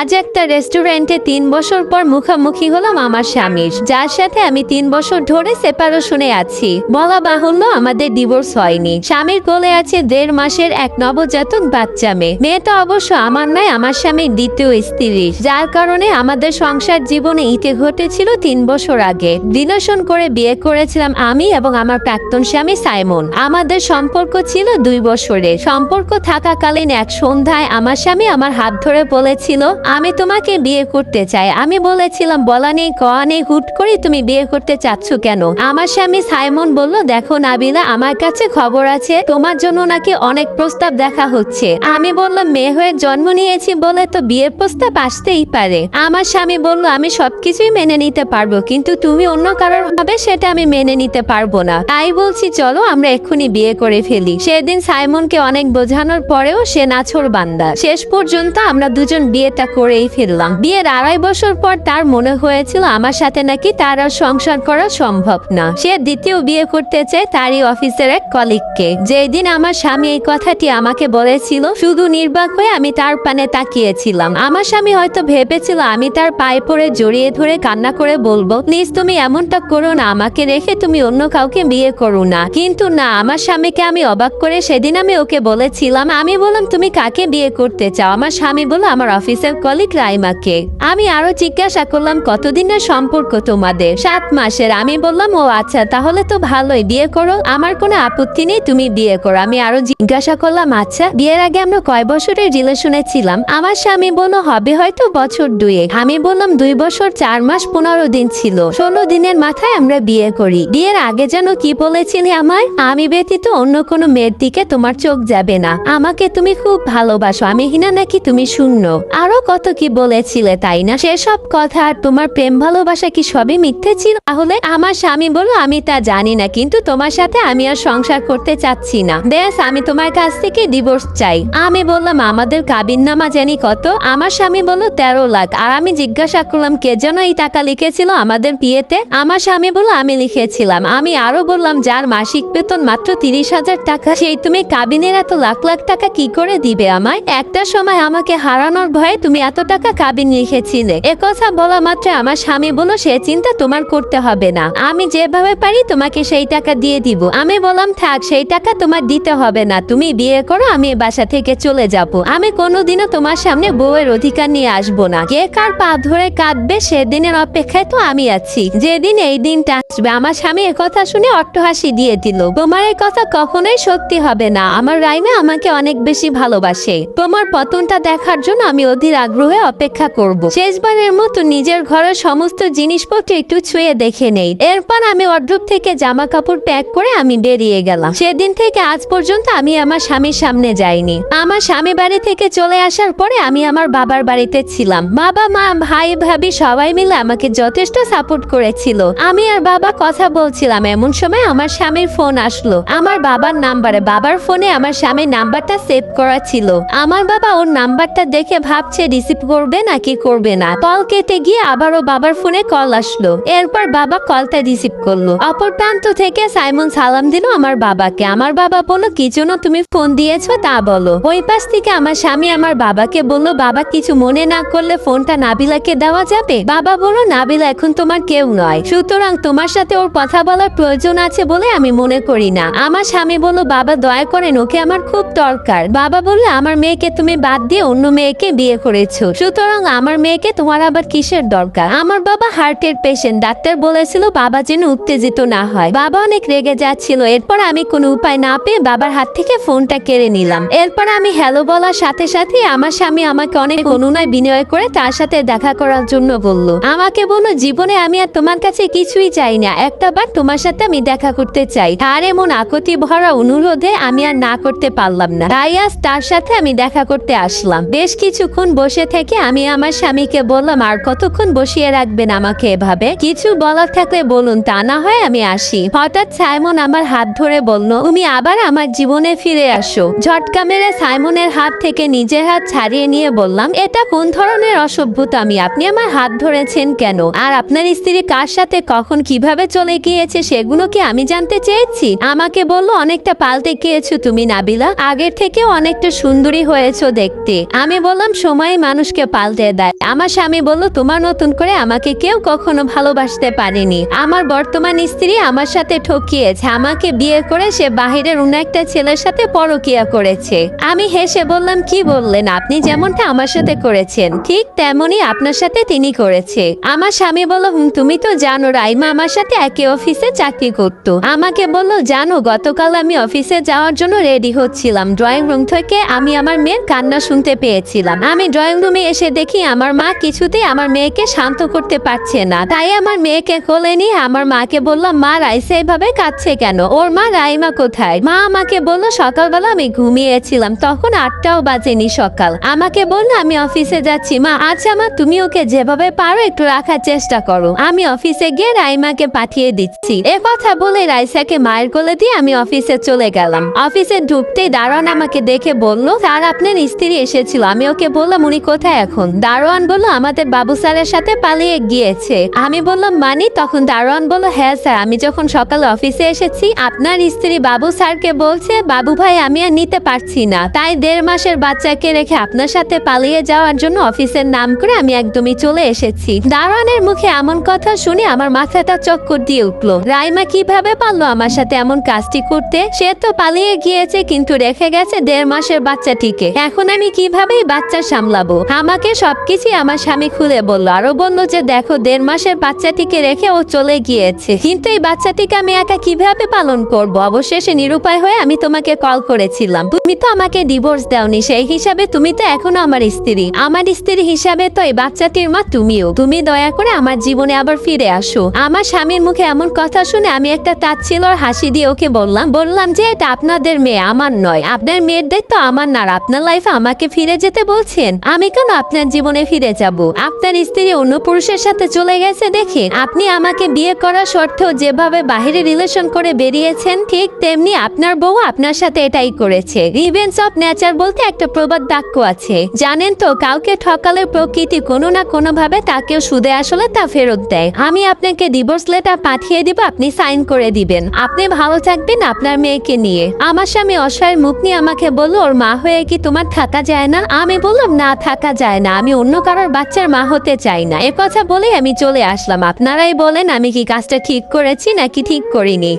আজ একটা রেস্টুরেন্টে তিন বছর পর মুখোমুখি হলাম আমার স্বামীর। যার সাথে আমি তিন বছর ধরে সেপারেশনে আছি। বলা বাহুল্য আমাদের ডিভোর্স হয়নি। স্বামীর কোলে আছে দেড় মাসের এক নবজাতক বাচ্চা মেয়ে। মেয়েটা অবশ্য আমার নয়, আমার স্বামীর দ্বিতীয় স্ত্রী। যার কারণে আমাদের সংসার জীবনে ইতে ঘটেছিল তিন বছর আগে। রিলেশন করে বিয়ে করেছিলাম আমি এবং আমার প্রাক্তন স্বামী সাইমন। আমাদের সম্পর্ক ছিল দুই বছরের। সম্পর্ক থাকাকালীন এক সন্ধ্যায় আমার স্বামী আমার হাত ধরে বলেছিল আমি তোমাকে বিয়ে করতে চাই। আমি বলেছিলাম, বলা নেই কয়া নেই, হুট করে তুমি বিয়ে করতে চাচ্ছ কেন? আমার স্বামী সাইমন বলল, দেখো নাবিলা, আমার কাছে খবর আছে, তোমার জন্য নাকি অনেক প্রস্তাব দেখা হচ্ছে। আমি বললাম, মেয়ে হয়ে জন্ম নিয়েছি বলে তো বিয়ের প্রস্তাব আসতেই পারে। আমার স্বামী বলল, আমি সবকিছুই মেনে নিতে পারব, কিন্তু তুমি অন্য কারোর হবে, সেটা আমি মেনে নিতে পারব না। তাই বলছি, চলো, আমরা এক্ষুনি বিয়ে করে ফেলি। সেদিন সাইমনকে অনেক বোঝানোর পরেও সে নাছর বান্দা। শেষ পর্যন্ত আমরা দুজন বিয়েটা করেই ফেললাম বিয়ের আড়াই বছর পর তার মনে হয়েছিল আমার সাথে নাকি তার আর সংসার করা সম্ভব না। সে দ্বিতীয় বিয়ে করতে চায় তারই অফিসের এক কলিগকে। যেদিন আমার স্বামী এই কথাটি আমাকে বলেছিল, শুধু নির্বাক হয়ে আমি তার পানে তাকিয়েছিলাম। আমার স্বামী হয়তো ভেবেছিল আমি তার পায়ে পড়ে জড়িয়ে ধরে কান্না করে বলব, প্লিজ তুমি এমনটা করো না, আমাকে রেখে তুমি অন্য কাউকে বিয়ে করো না। কিন্তু না, আমার স্বামীকে আমি অবাক করে সেদিন আমি ওকে বলেছিলাম, আমি বললাম তুমি কাকে বিয়ে করতে চাও? আমার স্বামী বলল, আমার অফিসের কলিগ রাইমাকে আমি আরও জিজ্ঞাসা করলাম, কতদিনের সম্পর্ক তোমাদের? সাত মাসের। আমি বললাম, ও আচ্ছা তাহলে তো ভালোই, বিয়ে করো। আমার কোনো আপত্তি নেই, তুমি বিয়ে করো। আমি আরও জিজ্ঞাসা করলাম আচ্ছা বিয়ের আগে আমরা কয় বছরের রিলেশনে ছিলাম? আমার স্বামী বলল, হবে হয়তো বছর দুয়েক। আমি বললাম, দুই বছর চার মাস পনেরো দিন ছিল। ষোলো দিনের মাথায় আমরা বিয়ে করি। বিয়ের আগে যেন কি বলেছিলে আমায়? আমি ব্যতীত অন্য কোনো মেয়ের দিকে তোমার চোখ যাবে না। আমাকে তুমি খুব ভালোবাসো। আমি হিনা নাকি তুমি শূন্য? আরও কত কি বলেছিলে, তাই না? সেসব কথা আর তোমার প্রেম ভালোবাসা কি সবই মিথ্যে ছিল? তাহলে আমার স্বামী বলল আমি তা জানি না, কিন্তু তোমার সাথে আমি আর সংসার করতে চাচ্ছি না। বেশ আমি তোমার কাছ থেকে ডিভোর্স চাই। আমি বললাম, আমাদের কাবিন নামা জানি কত? আমার স্বামী বলল, তেরো লাখ। আর আমি জিজ্ঞাসা করলাম, কে যেন এই টাকা লিখেছিল আমাদের বিয়েতে? আমার স্বামী বলল, আমি লিখেছিলাম। আমি আরও বললাম, যার মাসিক বেতন মাত্র তিরিশ হাজার টাকা, সেই তুমি কাবিনের এত লাখ লাখ টাকা কি করে দিবে আমায়? একটা সময় আমাকে হারানোর ভয়ে তুমি এত টাকা কাবিন লিখেছিলে? একথা বলা মাত্র আমার স্বামী বলল, সে চিন্তা তোমার করতে হবে না। আমি যেভাবে পারি তোমাকে সেই টাকা দিয়ে দিব। আমি বললাম, থাক, সেই টাকা তোমার দিতে হবে না। তুমি বিয়ে করো, আমি বাসা থেকে চলে যাব। আমি কোনোদিনও তোমার সামনে বউয়ের অধিকার নিয়ে আসব না। কে কার পা ধরে কাঁদবে, সেদিনের অপেক্ষায় তো আমি আছি। যেদিন এই দিনটা আসবে, আমার স্বামী একথা শুনে অট্টহাসি দিয়ে দিল। তোমার এই কথা কখনোই সত্যি হবে না। আমার রাইমা আমাকে অনেক বেশি ভালোবাসে। তোমার পতনটা দেখার জন্য আমি অধীর আগ্রহে অপেক্ষা করব। শেষবারের মতো নিজের ঘরের সমস্ত জিনিসপত্র একটু ছুঁয়ে দেখে নেই। এরপর আমি অড্রুপ থেকে জামা কাপড় প্যাক করে আমি বেরিয়ে গেলাম। সেদিন থেকে আজ পর্যন্ত আমি আমার স্বামীর সামনে যাইনি। আমার স্বামী বাড়ি থেকে চলে আসার পরে আমি আমার বাবার বাড়িতে ছিলাম। বাবা, মা, ভাই, ভাবি সবাই মিলে আমাকে যথেষ্ট সাপোর্ট করেছিল। আমি আর বাবা কথা বলছিলাম। এমন সময় আমার স্বামীর ফোন আসলো। আমার বাবার নাম্বারে, বাবার ফোনে আমার স্বামীর নাম্বারটা সেভ করা ছিল। আমার বাবা ওর নাম্বারটা দেখে ভাবছে রিসিভ করবে নাকি করবে না? কল কেটে গিয়ে আবারও বাবার ফোনে কল আসলো। এরপর বাবা কলটা রিসিভ করল। অপর প্রান্ত থেকে সাইমন সালাম দিল আমার বাবাকে। আমার বাবা বলল, কি জন্য তুমি ফোন দিয়েছ তা বলো। ওই পাশ থেকে আমার স্বামী আমার বাবাকে বলল, বাবা, কিছু মনে না করলে ফোনটা নাবিলাকে দেওয়া যাবে? বাবা বলো নাবিলা এখন তোমার কেউ নয়। সুতরাং তোমার সাথে ওর কথা বলার প্রয়োজন আছে বলে আমি মনে করি না। আমার স্বামী বলল, বাবা, দয়া করেন, ওকে আমার খুব দরকার। বাবা বলল, আমার মেয়েকে তুমি বাদ দিয়ে অন্য মেয়েকে বিয়ে করেছ। সুতরাং আমার মেয়েকে তোমার আবার কিসের দরকার? আমার বাবা হার্টের পেশেন্ট ডাক্তার বলেছিল বাবা যেন উত্তেজিত না হয়। বাবা অনেক রেগে যাচ্ছিল। এরপর আমি কোনো উপায় না পেয়ে বাবার হাত থেকে ফোনটা কেড়ে নিলাম। এরপর আমি হ্যালো বলার সাথে সাথে আমার স্বামী আমাকে অনেক অনুনয় বিনয় করে তার সাথে দেখা করার জন্য বলল, আমাকে বলল জীবনে আমি আর তোমার কাছে কিছুই চাই না। একটা বার তোমার সাথে আমি দেখা করতে চাই। তার এমন আকতি ভরা অনুরোধে আমি আর না করতে পারলাম না। তাই আজ তার সাথে আমি দেখা করতে আসলাম। বেশ কিছুক্ষণ বসে থেকে আমি আমার স্বামীকে বললাম, আর কতক্ষণ বসিয়ে রাখবেন আমাকে এভাবে? কিছু বলার থাকলে বলুন, তা না হয় আমি আসি। হঠাৎ সাইমন আমার হাত ধরে বলল, তুমি আবার আমার জীবনে ফিরে আসো। ঝটকা মেরে সাইমনের হাত থেকে নিজের হাত ছাড়িয়ে নিয়ে বললাম, এটা কোন ধরনের অসভ্যতা? আমি, আপনি আমার হাত ধরেছেন কেন? আর আপনার স্ত্রী কার সাথে কখন কীভাবে চলে গিয়েছে সেগুলো কি আমি জানতে চেয়েছি? আমাকে বলল, অনেকটা পাল্টে গিয়েছো তুমি, নাবিলা। আগের থেকে অনেকটা সুন্দরী হয়েছো দেখতে। আমি বললাম, সময় মানুষকে পাল্টে দেয় আমার স্বামী বলল তোমার নতুন করে আমাকে কেউ কখনো ভালোবাসতে পারেনি। আমার বর্তমান স্ত্রী আমার সাথে ঠকিয়েছে। আমাকে বিয়ে করে সে বাহিরের অন্য একটা ছেলের সাথে পরকিয়া করেছে। আমি হেসে বললাম কি বললেন? আপনি যেমনটা আমার সাথে করেছেন ঠিক তেমনি আপনার সাথে তিনি করেছে। আমার স্বামী বলল "হুম, তুমি তো জানো রাইমা আমার সাথে একই অফিসে চাকরি করত। আমাকে বলল জানো গতকাল আমি অফিসে যাওয়ার জন্য রেডি হচ্ছিলাম। ড্রয়িং রুম থেকে আমি আমার মেয়ের কান্না শুনতে পেয়েছিলাম। আমি ড্রয়িং রুমে এসে দেখি আমার মা কিছুতেই আমার মেয়েকে শান্ত করতে পারছে না। তাই আমার মেয়েকে কোলে নিয়ে আমার মাকে বললাম, মা, রাইসা এভাবে কাঁদছে কেন? ওর মা রাইমা কোথায়? মা আমাকে বলল, সকালবেলা আমি ঘুমিয়েছিলাম, তখন আটটাও বাজেনি সকাল। আমাকে বলল, আমি অফিসে যাচ্ছি। মা আচ্ছা মা, তুমি ওকে যেভাবে পারো একটু রাখার চেষ্টা করো। আমি অফিসে গিয়ে রাইমাকে পাঠিয়ে দিচ্ছি। এ কথা বলে রাইসাকে মায়ের কোলে দিয়ে আমি অফিসে চলে গেলাম। অফিসে ঢুকতেই দারোয়ান আমাকে দেখে বলল, স্যার, আপনার স্ত্রী এসেছিল। আমি ওকে বললাম, উনি কোথায় এখন? দারোয়ান বলল, আমাদের বাবু স্যারের সাথে পালিয়ে গিয়েছে। আমি বললাম, মানি? তখন দারোয়ান বলল হ্যাঁ স্যার, আমি যখন সকালে অফিসে এসেছি, আপনার স্ত্রী বাবু স্যারকে বলছে, বাবু ভাই, আমি আর নিতে পারছি না। তাই দেড় মাসের বাচ্চাকে রেখে আপনার সাথে পালিয়ে যাওয়ার জন্য অফিসের নাম করে আমি একদমই চলে এসেছি। দারোয়ানের মুখে এমন কথা শুনে আমার মাথাটা চক্কর দিয়ে উঠল। রাইমা কীভাবে পারল আমার সাথে এমন কাজটি করতে? সে তো পালিয়ে গিয়েছে, কিন্তু রেখে গেছে দেড় মাসের বাচ্চাটিকে। এখন আমি কীভাবে এই বাচ্চা সামলাবো? আমাকে সবকিছু আমার স্বামী খুলে বলল আরও বলল যে দেখো, দেড় মাসের বাচ্চাটিকে রেখে ও চলে গিয়েছে। কিন্তু এই বাচ্চাটিকে আমি একা কীভাবে পালন করব? অবশেষে নিরুপায় হয়ে আমি তোমাকে কল করেছিলাম। তুমি তো আমাকে ডিভোর্স দাওনি, সেই হিসাবে তুমি তো এখনও আমার স্ত্রী। আমার স্ত্রী হিসাবে তো এই বাচ্চাটির মা তুমিও। তুমি দয়া করে আমার জীবনে আবার ফিরে আসো। আমার স্বামীর মুখে এমন কথা শুনে আমি একটা তাচ্ছিলর হাসি দিয়ে ওকে বললাম বললাম যে এটা আপনাদের মেয়ে, আমার নয়। আপনার মেয়ের দায়িত্ব আমার না আপনার লাইফে আমাকে ফিরে যেতে বলছেন। আমি কেন আপনার জীবনে ফিরে যাব? আপনার স্ত্রী অন্য পুরুষের সাথে চলে গেছে দেখে আপনি আমাকে বিয়ে করার সত্ত্বেও যেভাবে বাহিরে রিলেশন করে বেরিয়েছেন, ঠিক তেমনি আপনার বউ আপনার সাথে এটাই করেছে। রিভেন্স অফ নেচার বলতে একটা প্রবাদ বাক্য আছে। জানেন তো, কাউকে ঠকালে প্রকৃতি কোনো না কোনো ভাবে তাকেও সুদে আসলে তা ফেরত দেয়। আমি আপনাকে ডিভোর্স লেটার পাঠিয়ে দিব, আপনি সাইন করে দিবেন। আপনি ভালো থাকবেন আপনার মেয়েকে নিয়ে। আমার স্বামী অসহায় মুখ নিয়ে আমাকে বলল, ওর মা হয়ে কি তোমার থাকা যায় না? আমি বললাম, না, থাকা যায় না, আমি অন্য কারোর বাচ্চার মা হতে চাই না। এ কথা বলে আমি চলে আসলাম। আপনারাই বলেন আমি কি কাজটা ঠিক করেছি নাকি ঠিক করিনি।